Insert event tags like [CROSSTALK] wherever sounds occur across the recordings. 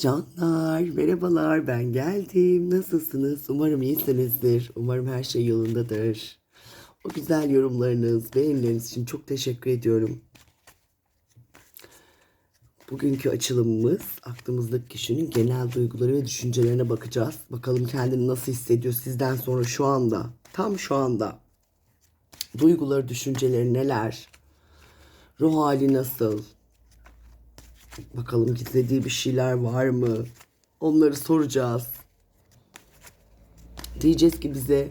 Canlar, merhabalar ben geldim. Nasılsınız? Umarım iyisinizdir. Umarım her şey yolundadır. O güzel yorumlarınız, beğenileriniz için çok teşekkür ediyorum. Bugünkü açılımımız aklımızdaki kişinin genel duyguları ve düşüncelerine bakacağız. Bakalım kendini nasıl hissediyor sizden sonra şu anda, tam şu anda. Duyguları, düşünceleri neler? Ruh hali nasıl? Bakalım gizlediği bir şeyler var mı? Onları soracağız. Diyeceğiz ki bize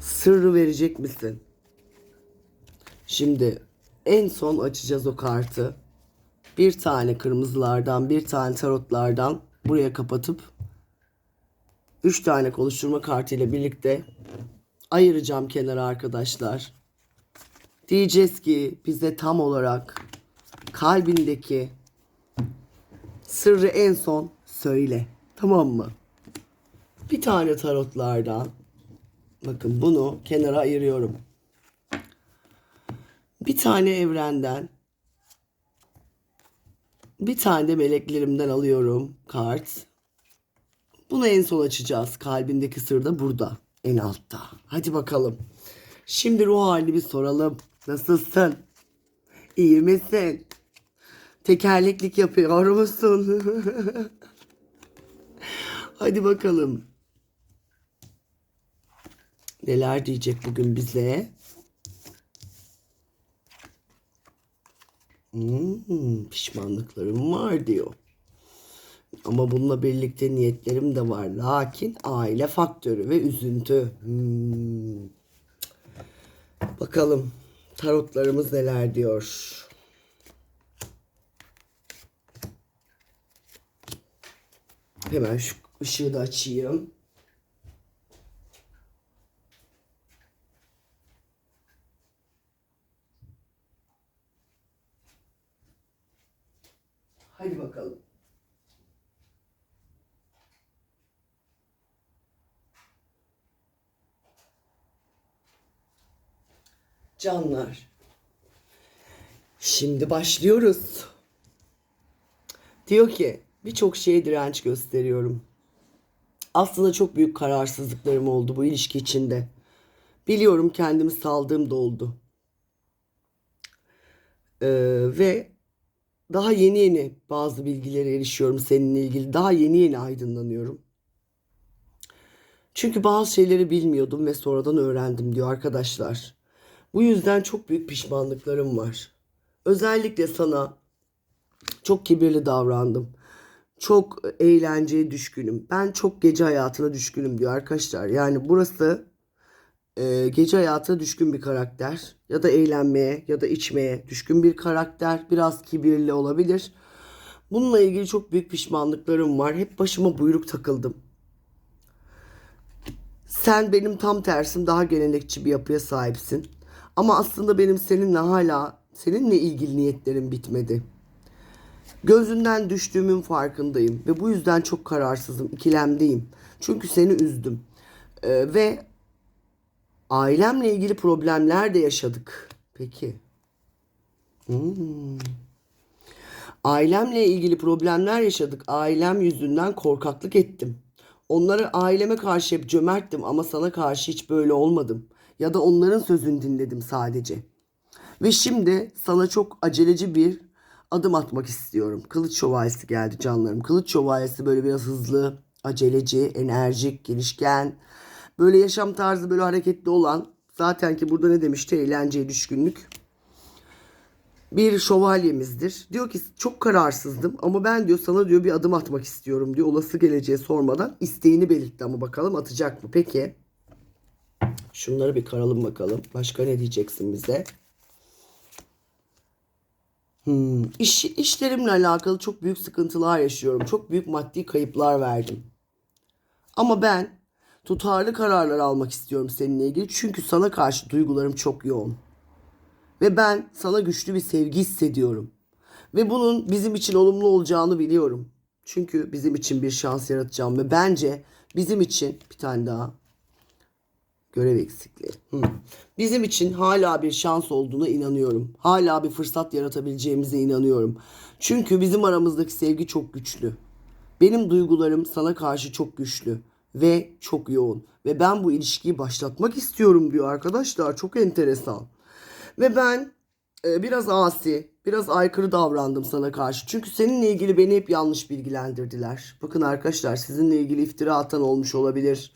sırrı verecek misin? Şimdi en son açacağız o kartı. Bir tane kırmızılardan, bir tane tarotlardan buraya kapatıp üç tane konuşturma kartıyla birlikte ayıracağım kenara arkadaşlar. Diyeceğiz ki bize tam olarak kalbindeki sırrı en son söyle. Tamam mı? Bir tane tarotlardan bakın bunu kenara ayırıyorum. Bir tane evrenden bir tane de meleklerimden alıyorum kart. Bunu en son açacağız. Kalbindeki sır da burada. En altta. Hadi bakalım. Şimdi ruh halini bir soralım. Nasılsın? İyi misin? Tekerleklik yapıyor musun? Hadi bakalım. Neler diyecek bugün bize? Hmm, pişmanlıklarım var diyor. Ama bununla birlikte niyetlerim de var. Lakin aile faktörü ve üzüntü. Hmm. Bakalım tarotlarımız neler diyor. Hemen şu ışığı da açayım. Hadi bakalım. Canlar. Şimdi başlıyoruz. Diyor ki birçok şeye direnç gösteriyorum. Aslında çok büyük kararsızlıklarım oldu bu ilişki içinde. Biliyorum kendimi saldığım da oldu. Ee, ve daha yeni yeni bazı bilgilere erişiyorum seninle ilgili. Daha yeni yeni aydınlanıyorum. Çünkü bazı şeyleri bilmiyordum ve sonradan öğrendim diyor arkadaşlar. Bu yüzden çok büyük pişmanlıklarım var. Özellikle sana çok kibirli davrandım. Çok eğlenceye düşkünüm. Ben çok gece hayatına düşkünüm diyor arkadaşlar. Yani burası e, gece hayatına düşkün bir karakter. Ya da eğlenmeye ya da içmeye düşkün bir karakter. Biraz kibirli olabilir. Bununla ilgili çok büyük pişmanlıklarım var. Hep başıma buyruk takıldım. Sen benim tam tersim daha gelenekçi bir yapıya sahipsin. Ama aslında benim seninle hala seninle ilgili niyetlerim bitmedi. Gözünden düştüğümün farkındayım ve bu yüzden çok kararsızım, ikilemdeyim. Çünkü seni üzdüm. Ee, ve ailemle ilgili problemler de yaşadık. Peki. Hmm. Ailemle ilgili problemler yaşadık. Ailem yüzünden korkaklık ettim. Onlara aileme karşı hep cömerttim ama sana karşı hiç böyle olmadım. Ya da onların sözünü dinledim sadece. Ve şimdi sana çok aceleci bir adım atmak istiyorum. Kılıç şövalyesi geldi canlarım. Kılıç şövalyesi böyle biraz hızlı, aceleci, enerjik, girişken. Böyle yaşam tarzı böyle hareketli olan. Zaten ki burada ne demişti? Eğlenceye düşkünlük. Bir şövalyemizdir. Diyor ki çok kararsızdım ama ben diyor sana diyor bir adım atmak istiyorum diyor. Olası geleceğe sormadan isteğini belirtti ama bakalım atacak mı? Peki. Şunları bir karalım bakalım. Başka ne diyeceksin bize? Hmm. İş, işlerimle alakalı çok büyük sıkıntılar yaşıyorum. Çok büyük maddi kayıplar verdim. Ama ben tutarlı kararlar almak istiyorum seninle ilgili. Çünkü sana karşı duygularım çok yoğun. Ve ben sana güçlü bir sevgi hissediyorum. Ve bunun bizim için olumlu olacağını biliyorum. Çünkü bizim için bir şans yaratacağım ve bence bizim için bir tane daha Görev eksikliği. Hı. Bizim için hala bir şans olduğuna inanıyorum. Hala bir fırsat yaratabileceğimize inanıyorum. Çünkü bizim aramızdaki sevgi çok güçlü. Benim duygularım sana karşı çok güçlü ve çok yoğun. Ve ben bu ilişkiyi başlatmak istiyorum diyor arkadaşlar. Çok enteresan. Ve ben e, biraz asi, biraz aykırı davrandım sana karşı. Çünkü seninle ilgili beni hep yanlış bilgilendirdiler. Bakın arkadaşlar sizinle ilgili iftira atan olmuş olabilir.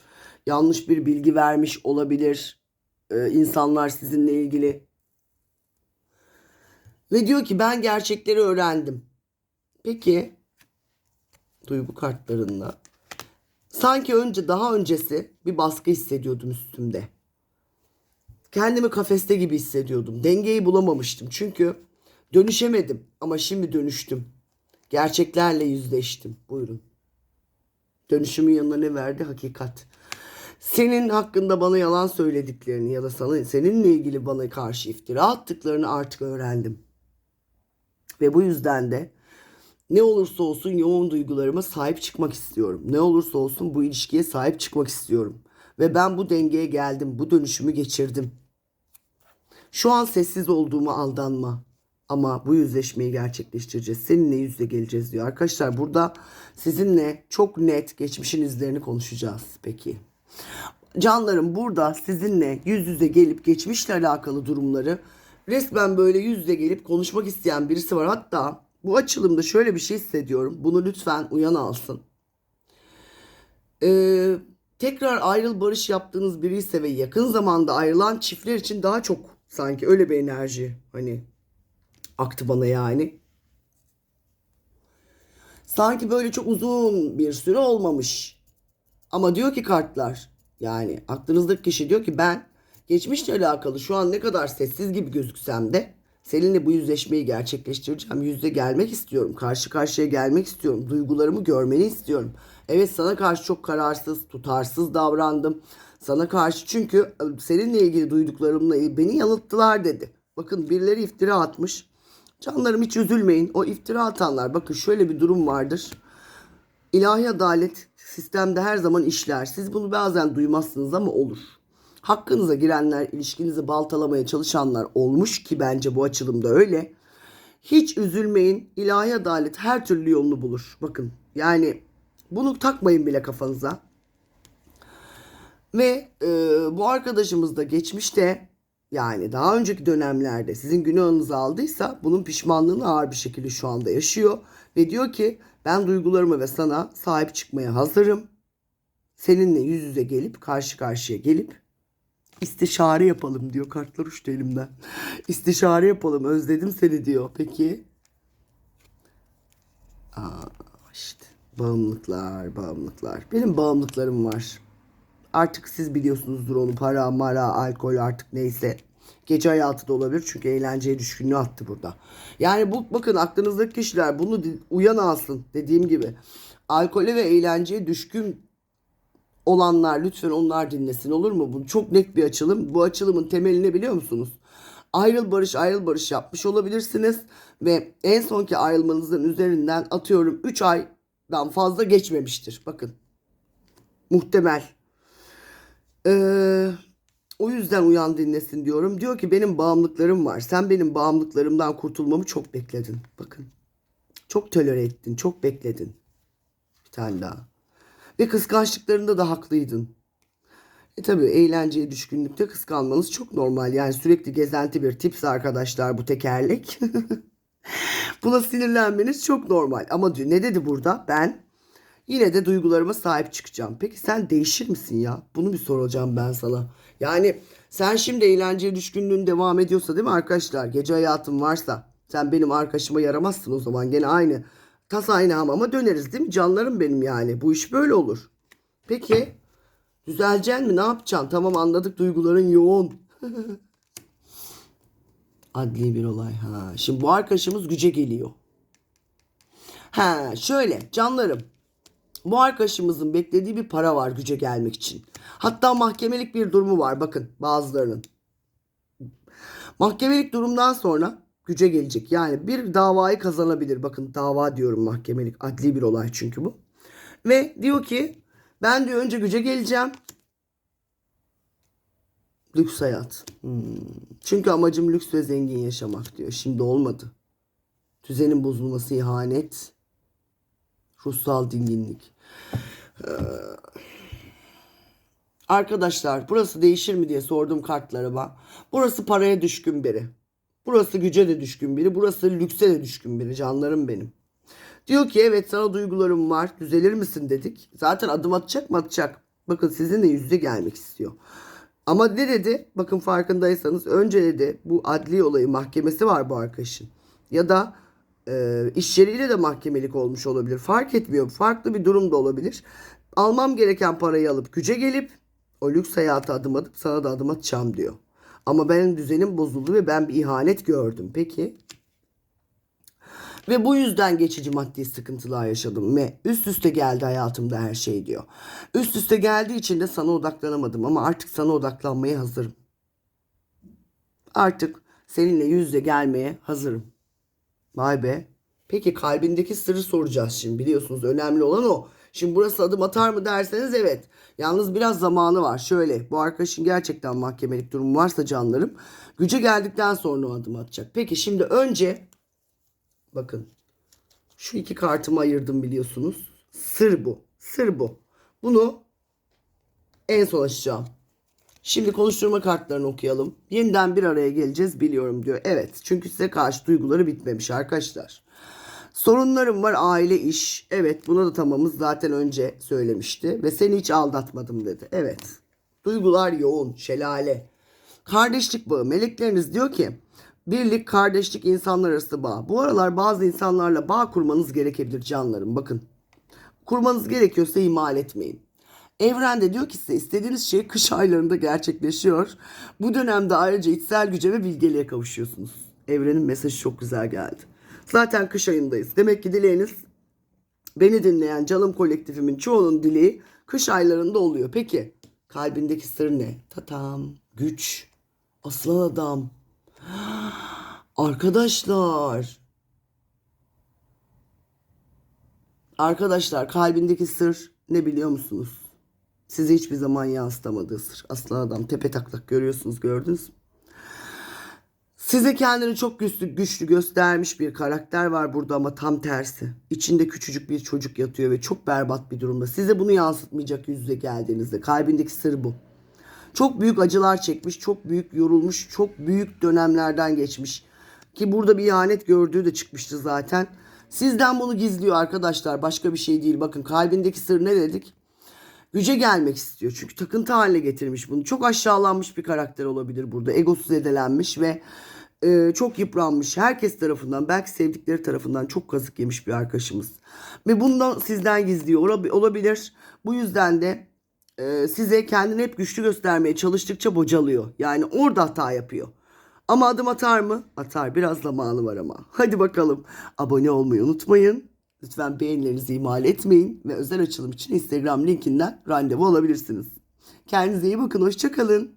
Yanlış bir bilgi vermiş olabilir. e, insanlar sizinle ilgili. Ve diyor ki ben gerçekleri öğrendim. Peki duygu kartlarında sanki önce daha öncesi bir baskı hissediyordum üstümde. Kendimi kafeste gibi hissediyordum. Dengeyi bulamamıştım. Çünkü dönüşemedim ama şimdi dönüştüm. Gerçeklerle yüzleştim. Buyurun. Dönüşümün yanına ne verdi? Hakikat. Senin hakkında bana yalan söylediklerini ya da sana seninle ilgili bana karşı iftira attıklarını artık öğrendim. Ve bu yüzden de ne olursa olsun yoğun duygularıma sahip çıkmak istiyorum. Ne olursa olsun bu ilişkiye sahip çıkmak istiyorum. Ve ben bu dengeye geldim. Bu dönüşümü geçirdim. Şu an sessiz olduğuma aldanma. Ama bu yüzleşmeyi gerçekleştireceğiz. Seninle yüzle geleceğiz diyor. Arkadaşlar burada sizinle çok net geçmişin izlerini konuşacağız. Peki. Canlarım burada sizinle yüz yüze gelip geçmişle alakalı durumları resmen böyle yüz yüze gelip konuşmak isteyen birisi var. Hatta bu açılımda şöyle bir şey hissediyorum. Bunu lütfen uyan alsın. Ee, tekrar ayrıl barış yaptığınız biri ise ve yakın zamanda ayrılan çiftler için daha çok sanki öyle bir enerji hani aktı bana yani. Sanki böyle çok uzun bir süre olmamış. Ama diyor ki kartlar yani aklınızdaki kişi diyor ki ben geçmişle alakalı şu an ne kadar sessiz gibi gözüksem de seninle bu yüzleşmeyi gerçekleştireceğim. Yüzde gelmek istiyorum. Karşı karşıya gelmek istiyorum. Duygularımı görmeni istiyorum. Evet sana karşı çok kararsız, tutarsız davrandım. Sana karşı çünkü e, seninle ilgili duyduklarımla beni yanılttılar dedi. Bakın birileri iftira atmış. Canlarım hiç üzülmeyin. O iftira atanlar bakın şöyle bir durum vardır. İlahi adalet sistemde her zaman işler. Siz bunu bazen duymazsınız ama olur. Hakkınıza girenler, ilişkinizi baltalamaya çalışanlar olmuş ki bence bu açılımda öyle. Hiç üzülmeyin. İlahi adalet her türlü yolunu bulur. Bakın yani bunu takmayın bile kafanıza. Ve e, bu arkadaşımız da geçmişte yani daha önceki dönemlerde sizin günahınızı aldıysa bunun pişmanlığını ağır bir şekilde şu anda yaşıyor. Ve diyor ki ben duygularıma ve sana sahip çıkmaya hazırım. Seninle yüz yüze gelip karşı karşıya gelip istişare yapalım diyor. Kartlar uçtu elimden. [LAUGHS] İstişare yapalım özledim seni diyor. Peki. Aa, işte bağımlılıklar bağımlılıklar. Benim bağımlılıklarım var. Artık siz biliyorsunuzdur onu para, mara, alkol artık neyse. Gece hayatı da olabilir çünkü eğlenceye düşkünlüğü attı burada. Yani bu bakın aklınızdaki kişiler bunu uyan alsın dediğim gibi. Alkole ve eğlenceye düşkün olanlar lütfen onlar dinlesin olur mu? Bu çok net bir açılım. Bu açılımın temeli ne biliyor musunuz? Ayrıl barış ayrıl barış yapmış olabilirsiniz ve en sonki ayrılmanızın üzerinden atıyorum 3 aydan fazla geçmemiştir. Bakın. Muhtemel. Ee, o yüzden uyan dinlesin diyorum. Diyor ki benim bağımlılıklarım var. Sen benim bağımlılıklarımdan kurtulmamı çok bekledin. Bakın. Çok tolere ettin. Çok bekledin. Bir tane daha. Ve kıskançlıklarında da haklıydın. E tabi eğlenceye düşkünlükte kıskanmanız çok normal. Yani sürekli gezenti bir tipse arkadaşlar bu tekerlek. [LAUGHS] Buna sinirlenmeniz çok normal. Ama ne dedi burada? Ben yine de duygularıma sahip çıkacağım. Peki sen değişir misin ya? Bunu bir soracağım ben sana. Yani sen şimdi eğlenceye düşkünlüğün devam ediyorsa değil mi arkadaşlar? Gece hayatın varsa sen benim arkadaşıma yaramazsın o zaman. Gene aynı tas aynı hamama döneriz değil mi? Canlarım benim yani. Bu iş böyle olur. Peki düzeleceksin mi? Ne yapacaksın? Tamam anladık duyguların yoğun. [LAUGHS] Adli bir olay. Ha. Şimdi bu arkadaşımız güce geliyor. Ha şöyle canlarım. Bu arkadaşımızın beklediği bir para var güce gelmek için. Hatta mahkemelik bir durumu var bakın bazılarının. Mahkemelik durumdan sonra güce gelecek. Yani bir davayı kazanabilir. Bakın dava diyorum mahkemelik. Adli bir olay çünkü bu. Ve diyor ki ben diyor önce güce geleceğim. Lüks hayat. Hmm. Çünkü amacım lüks ve zengin yaşamak diyor. Şimdi olmadı. Düzenin bozulması ihanet. Ruhsal dinginlik. Ee, Arkadaşlar burası değişir mi diye sordum kartlarıma. Burası paraya düşkün biri. Burası güce de düşkün biri. Burası lükse de düşkün biri. Canlarım benim. Diyor ki evet sana duygularım var. Düzelir misin dedik. Zaten adım atacak mı atacak. Bakın sizinle yüz yüze gelmek istiyor. Ama ne dedi? Bakın farkındaysanız önce dedi bu adli olayı mahkemesi var bu arkadaşın. Ya da e, iş yeriyle de mahkemelik olmuş olabilir. Fark etmiyor. Farklı bir durum da olabilir. Almam gereken parayı alıp güce gelip o lüks hayata adım atıp sana da adım atacağım diyor. Ama benim düzenim bozuldu ve ben bir ihanet gördüm. Peki ve bu yüzden geçici maddi sıkıntılar yaşadım ve üst üste geldi hayatımda her şey diyor. Üst üste geldiği için de sana odaklanamadım ama artık sana odaklanmaya hazırım. Artık seninle yüz yüze gelmeye hazırım. Vay be. Peki kalbindeki sırrı soracağız şimdi biliyorsunuz önemli olan o. Şimdi burası adım atar mı derseniz evet. Yalnız biraz zamanı var. Şöyle bu arkadaşın gerçekten mahkemelik durumu varsa canlarım. Güce geldikten sonra o adım atacak. Peki şimdi önce Bakın. Şu iki kartımı ayırdım biliyorsunuz. Sır bu. Sır bu. Bunu en son açacağım. Şimdi konuşturma kartlarını okuyalım. Yeniden bir araya geleceğiz biliyorum diyor. Evet çünkü size karşı duyguları bitmemiş arkadaşlar. Sorunlarım var aile iş. Evet buna da tamamız zaten önce söylemişti. Ve seni hiç aldatmadım dedi. Evet. Duygular yoğun. Şelale. Kardeşlik bağı. Melekleriniz diyor ki birlik, kardeşlik, insanlar arası bağ. Bu aralar bazı insanlarla bağ kurmanız gerekebilir canlarım. Bakın. Kurmanız gerekiyorsa ihmal etmeyin. Evrende diyor ki size istediğiniz şey kış aylarında gerçekleşiyor. Bu dönemde ayrıca içsel güce ve bilgeliğe kavuşuyorsunuz. Evrenin mesajı çok güzel geldi. Zaten kış ayındayız. Demek ki dileğiniz beni dinleyen canım kolektifimin çoğunun dileği kış aylarında oluyor. Peki kalbindeki sır ne? Tatam, güç, aslan adam. Arkadaşlar. Arkadaşlar kalbindeki sır ne biliyor musunuz? Size hiçbir zaman yansıtamadığı sır. Aslan adam tepe taklak görüyorsunuz gördünüz mü? Size kendini çok güçlü, güçlü göstermiş bir karakter var burada ama tam tersi. İçinde küçücük bir çocuk yatıyor ve çok berbat bir durumda. Size bunu yansıtmayacak yüz geldiğinizde. Kalbindeki sır bu. Çok büyük acılar çekmiş, çok büyük yorulmuş, çok büyük dönemlerden geçmiş. Ki burada bir ihanet gördüğü de çıkmıştı zaten. Sizden bunu gizliyor arkadaşlar. Başka bir şey değil. Bakın kalbindeki sır ne dedik? Güce gelmek istiyor. Çünkü takıntı haline getirmiş bunu. Çok aşağılanmış bir karakter olabilir burada. Egosu zedelenmiş ve e, çok yıpranmış. Herkes tarafından belki sevdikleri tarafından çok kazık yemiş bir arkadaşımız. Ve bundan sizden gizliyor Olab- olabilir. Bu yüzden de e, size kendini hep güçlü göstermeye çalıştıkça bocalıyor. Yani orada hata yapıyor. Ama adım atar mı? Atar. Biraz zamanı var ama. Hadi bakalım. Abone olmayı unutmayın. Lütfen beğenilerinizi ihmal etmeyin. Ve özel açılım için Instagram linkinden randevu alabilirsiniz. Kendinize iyi bakın. Hoşçakalın.